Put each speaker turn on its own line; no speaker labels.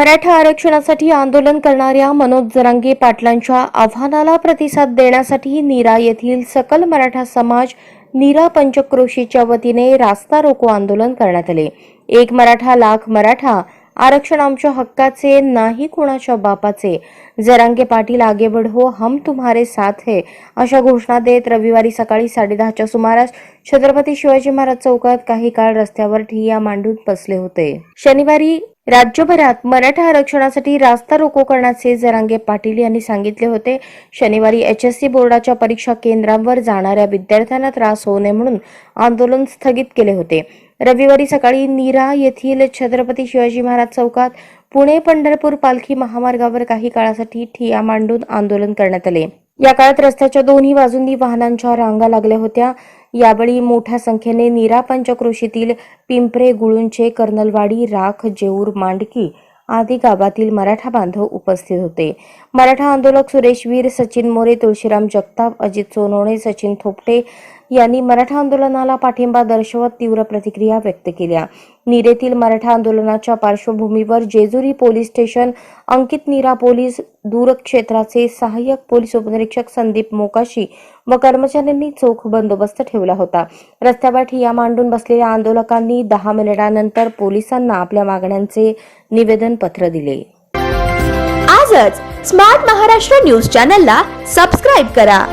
मराठा आरक्षणासाठी आंदोलन करणाऱ्या मनोज जरांगे पाटलांच्या आव्हानाला प्रतिसाद देण्यासाठी नीरा येथील सकल मराठा समाज नीरा पंचक्रोशीच्या वतीने रास्ता रोको आंदोलन करण्यात आले. एक मराठा लाख मराठा आरक्षण आमच्या हक्काचे नाही कोणाच्या बापाचे. जरांगे पाटील आगे बढ़ो हो, हम तुम्हारे साथ है अशा घोषणा देत रविवारी सकाळी साडेदहाच्या सुमारास छत्रपती शिवाजी महाराज चौकात काही काळ रस्त्यावर ठिय्या मांडून बसले होते. शनिवारी राज्यभरात मराठा आरक्षणासाठी रास्ता रोको करण्याचे जरांगे पाटील यांनी सांगितले होते. शनिवारी एच एस सी बोर्डाच्या परीक्षा केंद्रांवर जाणाऱ्या विद्यार्थ्यांना त्रास होऊ नये म्हणून आंदोलन स्थगित केले होते. रविवारी सकाळी नीरा येथील छत्रपती शिवाजी महाराज चौकात पुणे पंढरपूर पालखी महामार्गावर काही काळासाठी ठिया मांडून आंदोलन करण्यात आले. या काळात रस्त्याच्या दोन्ही बाजूंनी वाहनांच्या रांगा लागल्या होत्या. यावेळी मोठ्या संख्येने नीरा पंचक्रोशीतील पिंपरे गुळुंचे कर्नलवाडी राख जेऊर मांडकी आदी गावातील मराठा बांधव उपस्थित होते. मराठा आंदोलक सुरेश वीर सचिन मोरे तुळशीराम जगताप अजित सोनवणे सचिन थोपटे यांनी मराठा आंदोलनाला पाठिंबा दर्शवत तीव्र प्रतिक्रिया व्यक्त केल्या. नीरेतील मराठा आंदोलनाच्या पार्श्वभूमीवर जेजुरी पोलीस स्टेशन अंकित नीरा पोलीस दूरक्षेत्राचे सहाय्यक पोलीस उपनिरीक्षक संदीप मोकाशी व कर्मचाऱ्यांनी चोख बंदोबस्त ठेवला होता. रस्त्यावर ठिया मांडून बसलेल्या आंदोलकांनी दहा मिनिटांनंतर पोलिसांना आपल्या मागण्यांचे निवेदन पत्र दिले.
आजच स्मार्ट महाराष्ट्र न्यूज चॅनलला सबस्क्राईब करा.